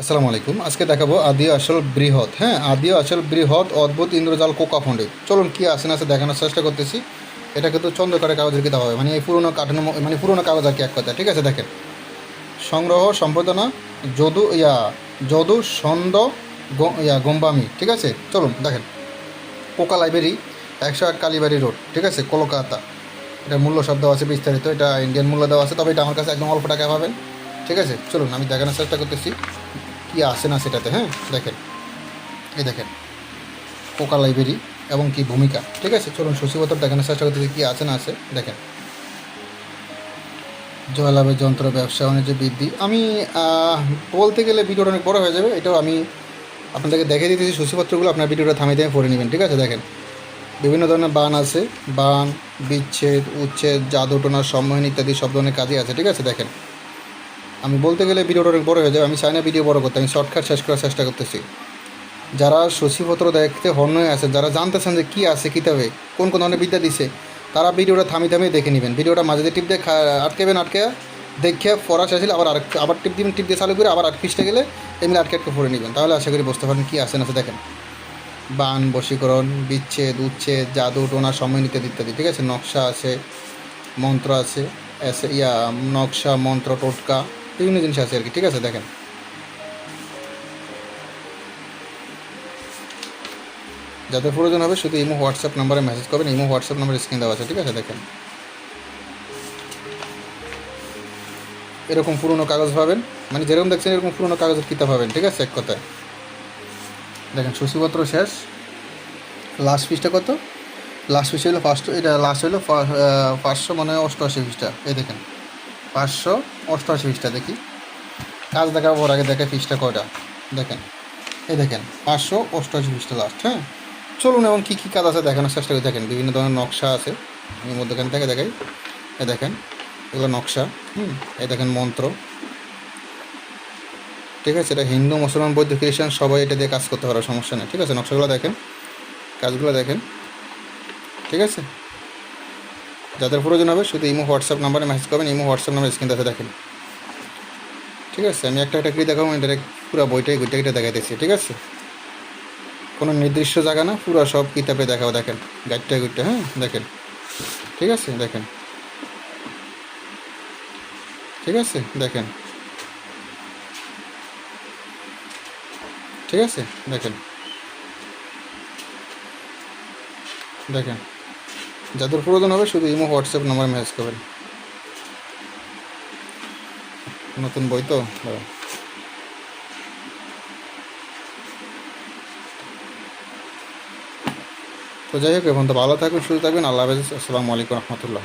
আসসালামু আলাইকুম। আজকে দেখাবো আদি আসল বৃহৎ। হ্যাঁ আদি আসল বৃহৎ, অদ্ভুত ইন্দ্রজাল কোকা ফন্ডিত চলুন কী আছে না আছে দেখানোর চেষ্টা করতেছি। এটা কিন্তু চন্দ্রকারে কাগজের কিতাব হবে। মানে এই পুরোনো কাঠানো মানে পুরোনো কাগজ আর কি এক কথা। ঠিক আছে, দেখেন। সংগ্রহ, সম্পাদনা, যদু, ইয়া, যদু, ছন্দ ইয়া, গম্বামি। ঠিক আছে? চলুন, দেখেন। কোকা লাইব্রেরি, একশো আট কালীবাড়ি রোড। ঠিক আছে? কলকাতা। এটা মূল্য সব দেওয়া আছে বিস্তারিত। এটা ইন্ডিয়ান মূল্য দেওয়া আছে। তবে এটা আমার কাছে একদম অল্প টাকা পাবেন। ঠিক আছে? চলুন, আমি দেখানোর চেষ্টা করতেছি। কি আসে না সেটাতে হ্যাঁ? দেখেন। এই দেখেন, পোকা লাইব্রেরি এবং কি ভূমিকা, ঠিক আছে? চলুন শশীবতর দেখানোর চেষ্টা করতেছি কি আছে না আছে। দেখেন জয়লাভের যন্ত্র, ব্যবসা, বাণিজ্য, বৃদ্ধি। আমি বলতে গেলে ভিডিওটা অনেক বড় হয়ে যাবে, এটাও আমি আপনাদেরকে দেখে দিতেছি সূচিপত্রগুলো, আপনার ভিডিওটা থামিয়ে থামিয়ে পড়ে নেবেন, ঠিক আছে? দেখেন, বিভিন্ন ধরনের বান আছে, বান, বিচ্ছেদ, উচ্ছেদ, জাদুটোনা সম্মোহন ইত্যাদি সব ধরনের কাজই আছে, ঠিক আছে? দেখেন আমি বলতে গেলে ভিডিওটা অনেক বড় হয়ে যাবে। আমি চাই না ভিডিও বড় করতে, আমি শর্টকাট শেষ করার চেষ্টা করতেছি। যারা সূচিপত্র দেখতে হন্য হয়ে আছে, যারা জানতেছেন যে কী আছে কিতাবে, কোন কোন ধরনের বিদ্যা দিছে, তারা ভিডিওটা থামি থামিয়ে দেখে নেবেন। ভিডিওটা মাঝে দিয়ে টিপ দিয়ে আটকেবেন আটকে দেখে পড়া শেষ আবার আবার টিপ দিবেন টিপ দিয়ে চালু করে আবার আট পৃষ্ঠে গেলে এমনি আটকে আটকে পড়ে নেবেন। তাহলে আশা করি বুঝতে পারেন কী আছে না দেখেন, বান, বশীকরণ, বিচ্ছেদ, উচ্ছেদ, জাদু, টোনা, সময় ইত্যাদি ইত্যাদি, ঠিক আছে? নকশা আছে, মন্ত্র আছে ইয়া, নকশা, মন্ত্র, টোটকা। বিভিন্ন জিনিস আছে আর কি, ঠিক আছে, দেখেন। যাদের প্রয়োজন হবে শুধু ইমো, হোয়াটসঅ্যাপ নাম্বারে মেসেজ করবেন, ইমো, হোয়াটসঅ্যাপ নাম্বার স্ক্রিন দেওয়া আছে, ঠিক আছে, দেখেন। এরকম পুরনো কাগজ পাবেন মানে যেরকম দেখছেন এরকম পুরনো কাগজের কিতাব পাবেন, ঠিক আছে, এক কথায়। দেখেন, সূচিপত্র শেষ। লাস্ট পিসটা কত? লাস্ট পিস হলো ফার্স্ট এটা লাস্ট হলো পাঁচশো মানে অষ্টআশি পিসটা এই দেখেন। পাঁচশো অষ্টআশি পিসটা দেখি। কাজ দেখার পর আগে দেখে পিসটা কয়টা? দেখেন। এই দেখেন, পাঁচশো অষ্টআশি পিসটা লাস্ট হ্যাঁ? চলুন এমন কী কী কাজ আছে দেখানোর চেষ্টা করে। দেখেন, বিভিন্ন ধরনের নকশা আছে। আমি মধ্যখান থেকে দেখাই। এ দেখেন, এগুলো নকশা, হুম? এই দেখেন মন্ত্র। ঠিক আছে, এটা হিন্দু, মুসলমান, বৌদ্ধ, খ্রিস্টান, সবাই এটা দিয়ে কাজ করতে পারে, সমস্যা নেই। ঠিক আছে, নকশাগুলো দেখেন। কাজগুলো দেখেন। ঠিক আছে? যাদের প্রয়োজন হবে শুধু ইমো, হোয়াটসঅ্যাপ নাম্বারে মেসেজ করবেন, ইমো, হোয়াটসঅ্যাপ নাম্বার স্ক্রিন দেখে দেখেন। ঠিক আছে? আমি একটা একটা করে দেখাবো, আমি ডাইরেক্ট পুরো বইটাই গুইটা গুইটা দেখাইতেছি ঠিক আছে? কোনো নির্দিষ্ট জায়গা না, পুরো সব কিতাবে দেখাও দেখেন। গাইডটা গুইটা হ্যাঁ? দেখেন। ঠিক আছে? দেখেন। ঠিক আছে? দেখেন। ঠিক আছে? দেখেন। দেখেন। যাদের প্রয়োজন হবে শুধু ইমো, হোয়াটসঅ্যাপ নাম্বার মেসেজ করবেন। নতুন বই তো? দাঁড়াও। তো যাই হোক এখন তো ভালো থাকবেন সুস্থ থাকবেন আল্লাহ হাফেজ। আসসালামু আলাইকুম রহমতুল্লাহ।